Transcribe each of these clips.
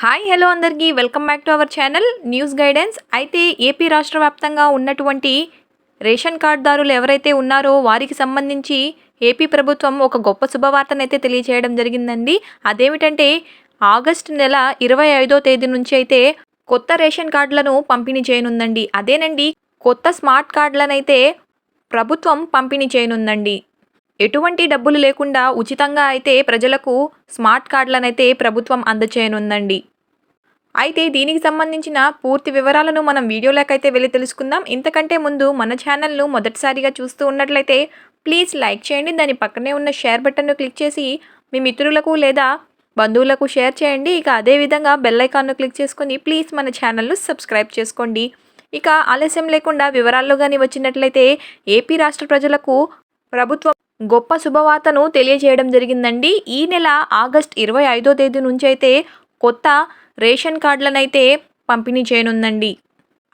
Hi hello అందరికీ. Welcome back to our channel news guidance. అయితే AP రాష్ట్ర వ్యాప్తంగా ఉన్నటువంటి రేషన్ కార్డుదారులు ఎవరైతే ఉన్నారో వారికి సంబంధించి ఏపీ ప్రభుత్వం ఒక గొప్ప శుభవార్తనైతే తెలియజేయడం జరిగిందండి. అదేమిటంటే ఆగస్టు నెల ఇరవై ఐదో తేదీ నుంచి అయితే కొత్త రేషన్ కార్డులను పంపిణీ చేయనుందండి. అదేనండి కొత్త స్మార్ట్ కార్డులనైతే ప్రభుత్వం పంపిణీ చేయనుందండి. ఎటువంటి డబ్బులు లేకుండా ఉచితంగా అయితే ప్రజలకు స్మార్ట్ కార్డులనైతే ప్రభుత్వం అందచేయనుందండి. అయితే దీనికి సంబంధించిన పూర్తి వివరాలను మనం వీడియోలోకైతే వెళ్ళి తెలుసుకుందాం. ఇంతకంటే ముందు మన ఛానల్ను మొదటిసారిగా చూస్తూ ఉన్నట్లయితే ప్లీజ్ లైక్ చేయండి. దాని పక్కనే ఉన్న షేర్ బటన్ను క్లిక్ చేసి మీ మిత్రులకు లేదా బంధువులకు షేర్ చేయండి. ఇక అదేవిధంగా బెల్ ఐకాన్ను క్లిక్ చేసుకొని ప్లీజ్ మన ఛానల్ను సబ్స్క్రైబ్ చేసుకోండి. ఇక ఆలస్యం లేకుండా వివరాల్లో కానీ వచ్చినట్లయితే ఏపీ రాష్ట్ర ప్రజలకు ప్రభుత్వం గొప్ప శుభవార్తను తెలియజేయడం జరిగిందండి. ఈ నెల ఆగస్ట్ ఇరవై ఐదో తేదీ నుంచి అయితే కొత్త రేషన్ కార్డులనైతే పంపిణీ చేయనుందండి.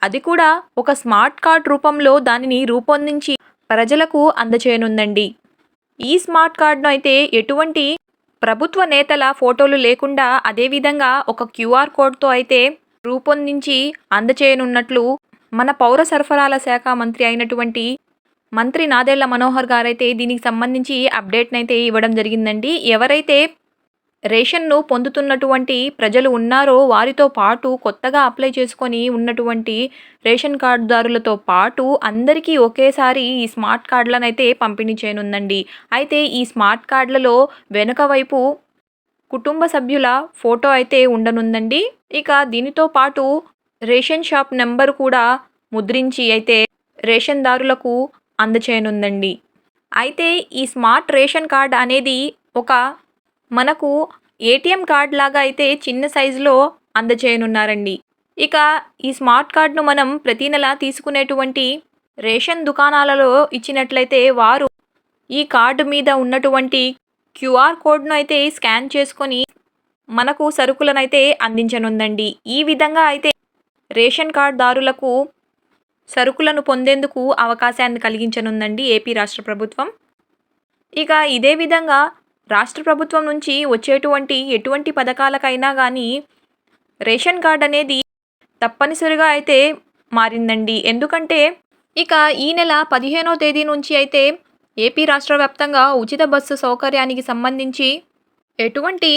అది కూడా ఒక స్మార్ట్ కార్డ్ రూపంలో దానిని రూపొందించి ప్రజలకు అందచేయనుందండి. ఈ స్మార్ట్ కార్డును అయితే ఎటువంటి ప్రభుత్వ నేతల ఫోటోలు లేకుండా అదేవిధంగా ఒక క్యూఆర్ కోడ్తో అయితే రూపొందించి అందచేయనున్నట్లు మన పౌర సరఫరాల శాఖ మంత్రి అయినటువంటి మంత్రి నాదేళ్ళ మనోహర్ గారైతే దీనికి సంబంధించి అప్డేట్ని అయితే ఇవ్వడం జరిగిందండి. ఎవరైతే రేషన్ను పొందుతున్నటువంటి ప్రజలు ఉన్నారో వారితో పాటు కొత్తగా అప్లై చేసుకొని ఉన్నటువంటి రేషన్ కార్డుదారులతో పాటు అందరికీ ఒకేసారి ఈ స్మార్ట్ కార్డులను అయితే పంపిణీ చేయనుందండి. అయితే ఈ స్మార్ట్ కార్డులలో వెనుక వైపు కుటుంబ సభ్యుల ఫోటో అయితే ఉండనుందండి. ఇక దీనితో పాటు రేషన్ షాప్ నెంబర్ కూడా ముద్రించి అయితే రేషన్దారులకు అందచేయనుందండి. అయితే ఈ స్మార్ట్ రేషన్ కార్డ్ అనేది ఒక మనకు ఏటీఎం కార్డ్ లాగా అయితే చిన్న సైజులో అందచేయనున్నారండి. ఇక ఈ స్మార్ట్ కార్డ్ను మనం ప్రతి నెల తీసుకునేటువంటి రేషన్ దుకాణాలలో ఇచ్చినట్లయితే వారు ఈ కార్డు మీద ఉన్నటువంటి క్యూఆర్ కోడ్ను అయితే స్కాన్ చేసుకొని మనకు సరుకులనైతే అందించనుందండి. ఈ విధంగా అయితే రేషన్ కార్డుదారులకు సరుకులను పొందేందుకు అవకాశాన్ని కలిగించనుందండి ఏపీ రాష్ట్ర ప్రభుత్వం. ఇక ఇదే విధంగా రాష్ట్ర ప్రభుత్వం నుంచి వచ్చేటువంటి ఎటువంటి పథకాలకైనా కానీ రేషన్ కార్డ్ అనేది తప్పనిసరిగా అయితే మారిందండి. ఎందుకంటే ఇక ఈ నెల పదిహేనో తేదీ నుంచి అయితే ఏపీ రాష్ట్ర వ్యాప్తంగా ఉచిత బస్సు సౌకర్యానికి సంబంధించి ఎటువంటి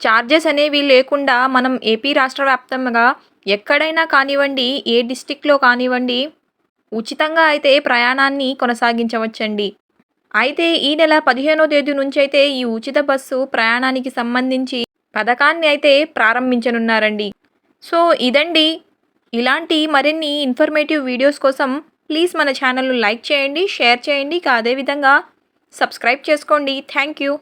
ఛార్జెస్ అనేవి లేకుండా మనం ఏపీ రాష్ట్ర వ్యాప్తంగా ఎక్కడైనా కానివ్వండి ఏ డిస్టిక్లో కానివ్వండి ఉచితంగా అయితే ప్రయాణాన్ని కొనసాగించవచ్చండి. అయితే ఈ నెల పదిహేనో తేదీ నుంచి అయితే ఈ ఉచిత బస్సు ప్రయాణానికి సంబంధించి పథకాన్ని అయితే ప్రారంభించనున్నారండి. సో ఇదండి. ఇలాంటి మరిన్ని ఇన్ఫర్మేటివ్ వీడియోస్ కోసం ప్లీజ్ మన ఛానల్ను లైక్ చేయండి షేర్ చేయండి. ఇక అదేవిధంగా సబ్స్క్రైబ్ చేసుకోండి. Thank you.